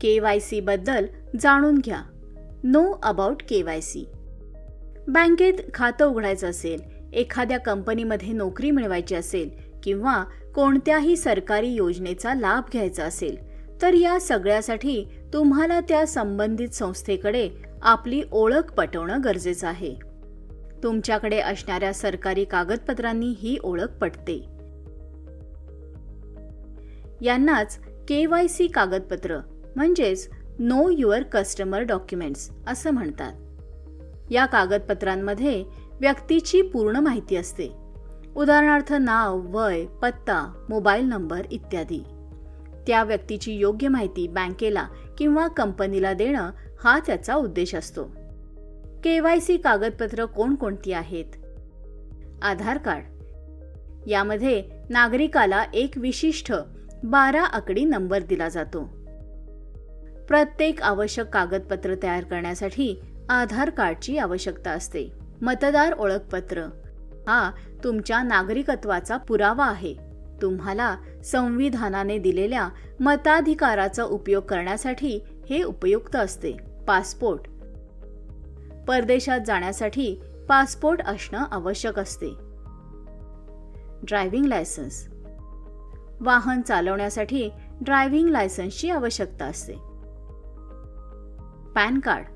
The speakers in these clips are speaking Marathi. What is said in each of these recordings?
के वाय सी बद्दल जाणून घ्या. Know about K Y C बँकेत खातं उघडायचं असेल एखाद्या कंपनीमध्ये नोकरी मिळवायची असेल किंवा कोणत्याही सरकारी योजनेचा लाभ घ्यायचा असेल तर या सगळ्यासाठी तुम्हाला त्या संबंधित संस्थेकडे आपली ओळख पटवणं गरजेचं आहे. तुमच्याकडे असणाऱ्या सरकारी कागदपत्रांनी ही ओळख पटते. यांनाच के वाय सी कागदपत्र म्हणजेच नो युअर कस्टमर डॉक्युमेंट्स असं म्हणतात. या कागदपत्रांमध्ये व्यक्तीची पूर्ण माहिती असते. उदाहरणार्थ नाव वय पत्ता मोबाईल नंबर इत्यादी. त्या व्यक्तीची योग्य माहिती बँकेला किंवा कंपनीला देणं हा त्याचा उद्देश असतो. के वाय सी कागदपत्र कोणकोणती आहेत? आधार कार्ड. यामध्ये नागरिकाला एक विशिष्ट बारा आकडी नंबर दिला जातो. प्रत्येक आवश्यक कागदपत्र तयार करण्यासाठी आधार कार्डची आवश्यकता असते. मतदार ओळखपत्र. हा तुमच्या नागरिकत्वाचा पुरावा आहे. तुम्हाला संविधानाने दिलेल्या मताधिकाराचा उपयोग करण्यासाठी हे उपयुक्त असते. पासपोर्ट. परदेशात जाण्यासाठी पासपोर्ट असणं आवश्यक असते. Driving licence. वाहन चालवण्यासाठी ड्रायव्हिंग लायसन्सची आवश्यकता असते. PAN card.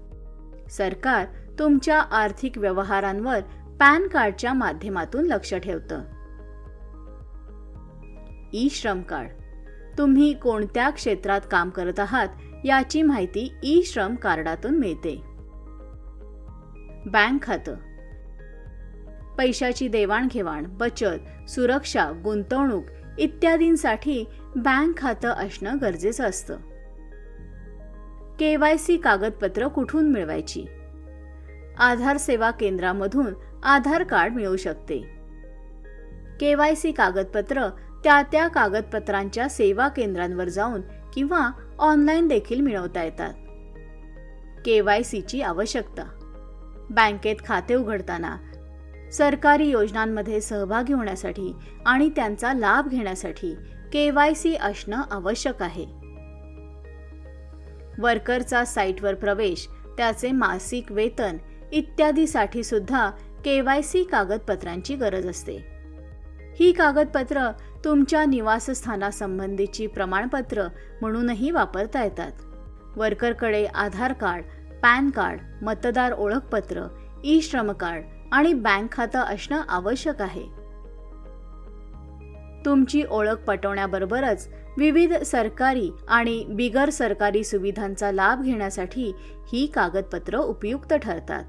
सरकार तुमच्या आर्थिक व्यवहारांवर पॅन कार्डच्या माध्यमातून लक्ष ठेवतं. ई श्रम कार्ड. तुम्ही कोणत्या क्षेत्रात काम करत आहात याची माहिती ई श्रम कार्डातून मिळते. बँक खातं. पैशाची देवाणघेवाण बचत सुरक्षा गुंतवणूक इत्यादींसाठी बँक खातं असणं गरजेचं असतं. केवायसी कागदपत्र कुठून मिळवायची? आधार सेवा केंद्रामधून आधार कार्ड मिळू शकते. केवायसी कागदपत्र त्या त्या कागदपत्रांच्या सेवा केंद्रांवर जाऊन किंवा ऑनलाईन देखील मिळवता येतात. केवायसीची आवश्यकता. बँकेत खाते उघडताना. सरकारी योजनांमध्ये सहभागी होण्यासाठी आणि त्यांचा लाभ घेण्यासाठी केवायसी असणं आवश्यक आहे. वर्करचा साईटवर प्रवेश त्याचे मासिक वेतन इत्यादीसाठी सुद्धा केवायसी कागदपत्रांची गरज असते. ही कागदपत्र तुमच्या निवासस्थानासंबंधीची प्रमाणपत्र म्हणूनही वापरता येतात. वर्करकडे आधार कार्ड पॅन कार्ड मतदार ओळखपत्र ई श्रम कार्ड आणि बँक खातं असणं आवश्यक आहे. तुमची ओळख पटवण्याबरोबरच विविध सरकारी आणि बिगर सरकारी सुविधांचा लाभ घेण्यासाठी ही कागदपत्र उपयुक्त ठरतात.